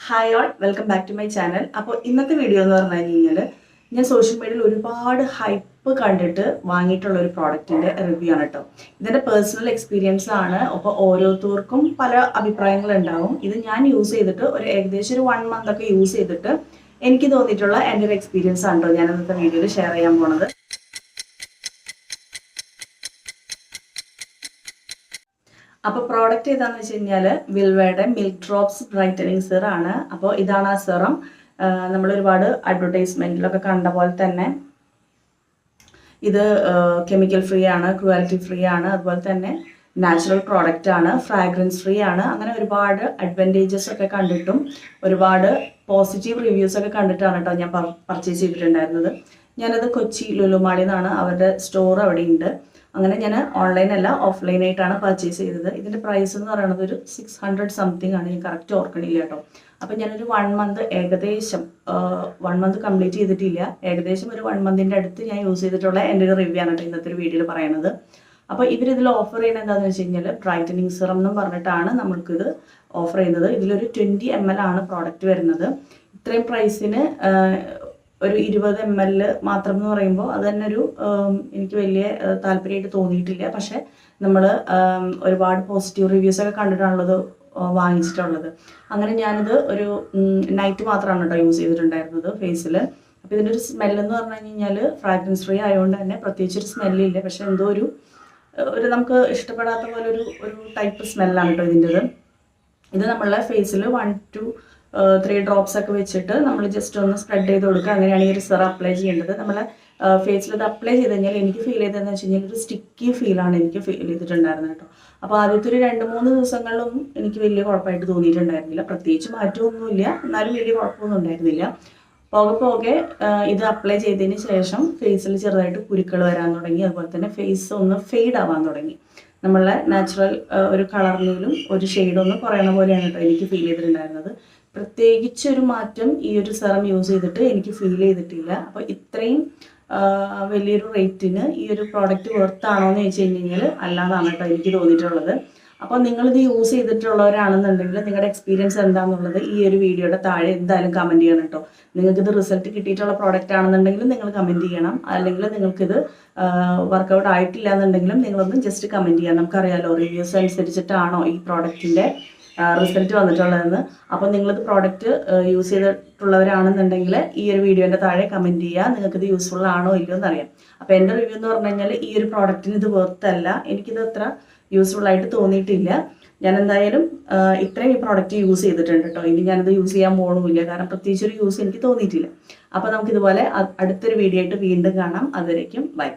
Hi all welcome back to my channel അപ്പോൾ ഇന്നത്തെ video എന്ന് പറഞ്ഞു കഴിഞ്ഞാൽ ഞാൻ സോഷ്യൽ മീഡിയയിൽ ഒരുപാട് ഹൈപ്പ് കണ്ടിട്ട് വാങ്ങിയിട്ടുള്ള ഒരു പ്രോഡക്റ്റിന്റെ റിവ്യൂ ആണ് കേട്ടോ ഇതിന്റെ പേഴ്സണൽ എക്സ്പീരിയൻസ് ആണ്. അപ്പോൾ ഓരോരുത്തർക്കും പല അഭിപ്രായങ്ങൾ ഉണ്ടാവും. ഇത് ഞാൻ യൂസ് ചെയ്തിട്ട് ഒരു ഏകദേശം ഒരു വൺ മന്ത് ഒക്കെ യൂസ് ചെയ്തിട്ട് എനിക്ക് തോന്നിയിട്ടുള്ള എന്റെ ഒരു എക്സ്പീരിയൻസ് ആണ് കേട്ടോ ഞാൻ ഇന്നത്തെ വീഡിയോയിൽ ഷെയർ ചെയ്യാൻ പോണത്. അപ്പോൾ പ്രോഡക്റ്റ് ഏതാന്ന് വെച്ച് കഴിഞ്ഞാൽ വിൽവയുടെ മിൽക്ക് ഡ്രോപ്സ് ബ്രൈറ്റനിങ് സിറാണ് അപ്പോൾ ഇതാണ് ആ സിറം നമ്മൾ ഒരുപാട് അഡ്വർടൈസ്മെന്റിലൊക്കെ കണ്ട പോലെ തന്നെ ഇത് കെമിക്കൽ ഫ്രീ ആണ് ക്രുവാലിറ്റി ഫ്രീ ആണ്. അതുപോലെ തന്നെ നാച്ചുറൽ പ്രോഡക്റ്റ് ആണ് ഫ്രാഗ്രൻസ് ഫ്രീ ആണ്. അങ്ങനെ ഒരുപാട് അഡ്വാന്റേജസ് ഒക്കെ കണ്ടിട്ടും ഒരുപാട് പോസിറ്റീവ് റിവ്യൂസ് ഒക്കെ കണ്ടിട്ടാണ് കേട്ടോ ഞാൻ പർച്ചേസ് ചെയ്തിട്ടുണ്ടായിരുന്നത്. ഞാനത് കൊച്ചി ലുലുമാളിൽ എന്നാണ് അവരുടെ സ്റ്റോർ അവിടെ ഉണ്ട് അങ്ങനെ ഞാൻ ഓൺലൈൻ അല്ല ഓഫ്ലൈൻ ആയിട്ടാണ് പർച്ചേസ് ചെയ്തത്. ഇതിന്റെ പ്രൈസ് എന്ന് പറയുന്നത് ഒരു സിക്സ് ഹൺഡ്രഡ് സംതിങ് ആണ്. ഞാൻ കറക്റ്റ് ഓർക്കണില്ല കേട്ടോ. അപ്പം ഞാനൊരു വൺ മന്ത് ഏകദേശം വൺ മന്ത് കംപ്ലീറ്റ് ചെയ്തിട്ടില്ല. ഏകദേശം ഒരു വൺ മന്തിന്റെ അടുത്ത് ഞാൻ യൂസ് ചെയ്തിട്ടുള്ള എന്റെ ഒരു റിവ്യൂ ആണ് ഇന്നത്തെ ഒരു വീഡിയോയിൽ പറയുന്നത് അപ്പോൾ ഇവരിതിൽ ഓഫർ ചെയ്യുന്നത് എന്താണെന്ന് വെച്ച് കഴിഞ്ഞാൽ ബ്രൈറ്റനിങ് സിറം എന്നും പറഞ്ഞിട്ടാണ് നമ്മൾക്കിത് ഓഫർ ചെയ്യുന്നത്. ഇതിലൊരു ട്വന്റി എം എൽ ആണ് പ്രോഡക്റ്റ് വരുന്നത്. ഇത്രയും പ്രൈസിന് ഒരു ഇരുപത് എം എൽ മാത്രം എന്ന് പറയുമ്പോൾ അത് തന്നെ ഒരു എനിക്ക് വലിയ താല്പര്യമായിട്ട് തോന്നിയിട്ടില്ല. പക്ഷെ നമ്മൾ ഒരുപാട് പോസിറ്റീവ് റിവ്യൂസ് ഒക്കെ കണ്ടിട്ടാണുള്ളത് വാങ്ങിച്ചിട്ടുള്ളത്. അങ്ങനെ ഞാനിത് ഒരു നൈറ്റ് മാത്രമാണ് കേട്ടോ യൂസ് ചെയ്തിട്ടുണ്ടായിരുന്നത് ഫേസിൽ അപ്പോൾ ഇതിന്റെ ഒരു സ്മെല്ലെന്ന് പറഞ്ഞു കഴിഞ്ഞാൽ ഫ്രാഗ്രൻസ് ഫ്രീ ആയതുകൊണ്ട് തന്നെ പ്രത്യേകിച്ച് ഒരു സ്മെല്ലില്ല പക്ഷെ എന്തോ ഒരു ഒരു നമുക്ക് ഇഷ്ടപ്പെടാത്ത പോലെ ഒരു ഒരു ടൈപ്പ് സ്മെല്ലാണ് കേട്ടോ ഇതിന്റെത് ഇത് നമ്മളെ ഫേസിൽ വൺ ടു ത്രീ ഡ്രോപ്സ് ഒക്കെ വെച്ചിട്ട് നമ്മൾ ജസ്റ്റ് ഒന്ന് സ്പ്രെഡ് ചെയ്ത് കൊടുക്കുക. അങ്ങനെയാണ് ഈ ഒരു സിറ അപ്ലൈ ചെയ്യേണ്ടത്. നമ്മൾ ഫേസിൽ ഇത് അപ്ലൈ ചെയ്ത് കഴിഞ്ഞാൽ എനിക്ക് ഫീൽ ചെയ്തതെന്ന് വെച്ച് കഴിഞ്ഞാൽ ഒരു സ്റ്റിക്കി ഫീലാണ് എനിക്ക് ഫീൽ ചെയ്തിട്ടുണ്ടായിരുന്നത് കേട്ടോ. അപ്പോൾ ആദ്യത്തെ ഒരു രണ്ട് മൂന്ന് ദിവസങ്ങളിലൊന്നും എനിക്ക് വലിയ കുഴപ്പമായിട്ട് തോന്നിയിട്ടുണ്ടായിരുന്നില്ല. പ്രത്യേകിച്ച് മാറ്റമൊന്നുമില്ല. എന്നാലും വലിയ കുഴപ്പമൊന്നും ഉണ്ടായിരുന്നില്ല. പോകെ പോകെ ഇത് അപ്ലൈ ചെയ്തതിന് ശേഷം ഫേസിൽ ചെറുതായിട്ട് കുരുക്കൾ വരാൻ തുടങ്ങി. അതുപോലെ തന്നെ ഫേസ് ഒന്ന് ഫെയ്ഡ് ആവാൻ തുടങ്ങി. നമ്മളെ നാച്ചുറൽ ഒരു കളറിലും ഒരു ഷെയ്ഡൊന്നും കുറയണ പോലെയാണ് കേട്ടോ എനിക്ക് ഫീൽ ചെയ്തിട്ടുണ്ടായിരുന്നത്. പ്രത്യേകിച്ച് ഒരു മാറ്റം ഈ ഒരു സെറം യൂസ് ചെയ്തിട്ട് എനിക്ക് ഫീൽ ചെയ്തിട്ടില്ല. അപ്പോൾ ഇത്രയും വലിയൊരു റേറ്റിന് ഈ ഒരു പ്രോഡക്റ്റ് വെർത്താണോ എന്ന് ചോദിച്ചു കഴിഞ്ഞാൽ അല്ലാതാണ് കേട്ടോ എനിക്ക് തോന്നിയിട്ടുള്ളത്. അപ്പോൾ നിങ്ങളിത് യൂസ് ചെയ്തിട്ടുള്ളവരാണെന്നുണ്ടെങ്കിൽ നിങ്ങളുടെ എക്സ്പീരിയൻസ് എന്താണെന്നുള്ളത് ഈ ഒരു വീഡിയോയുടെ താഴെ എന്തായാലും കമന്റ് ചെയ്യണം കേട്ടോ. നിങ്ങൾക്ക് ഇത് റിസൾട്ട് കിട്ടിയിട്ടുള്ള പ്രോഡക്റ്റ് ആണെന്നുണ്ടെങ്കിലും നിങ്ങൾ കമന്റ് ചെയ്യണം. അല്ലെങ്കിൽ നിങ്ങൾക്കിത് വർക്കൗട്ട് ആയിട്ടില്ല എന്നുണ്ടെങ്കിലും നിങ്ങളൊന്ന് ജസ്റ്റ് കമന്റ് ചെയ്യാം നമുക്കറിയാലോ റിവ്യൂസ് അനുസരിച്ചിട്ടാണോ ഈ പ്രോഡക്റ്റിന്റെ റിസൾട്ട് വന്നിട്ടുള്ളതെന്ന്. അപ്പോൾ നിങ്ങളിത് പ്രോഡക്റ്റ് യൂസ് ചെയ്തിട്ടുള്ളവരാണെന്നുണ്ടെങ്കിൽ ഈ ഒരു വീഡിയോന്റെ താഴെ കമന്റ് ചെയ്യുക. നിങ്ങൾക്കിത് യൂസ്ഫുൾ ആണോ ഇല്ലയോ എന്നറിയാം. അപ്പോൾ എന്റെ റിവ്യൂ എന്ന് പറഞ്ഞു കഴിഞ്ഞാൽ ഈ ഒരു പ്രോഡക്റ്റിന് ഇത് വെർത്തല്ല എനിക്കിത് അത്ര യൂസ്ഫുൾ ആയിട്ട് തോന്നിയിട്ടില്ല. ഞാൻ എന്തായാലും ഇത്രയും ഈ പ്രോഡക്റ്റ് യൂസ് ചെയ്തിട്ടുണ്ട് കേട്ടോ ഇനി ഞാനത് യൂസ് ചെയ്യാൻ പോകണമില്ല കാരണം പ്രത്യേകിച്ച് ഒരു യൂസ് എനിക്ക് തോന്നിയിട്ടില്ല. അപ്പോൾ നമുക്കിതുപോലെ അടുത്തൊരു വീഡിയോ ആയിട്ട് വീണ്ടും കാണാം. അതുവരേക്കും ബൈ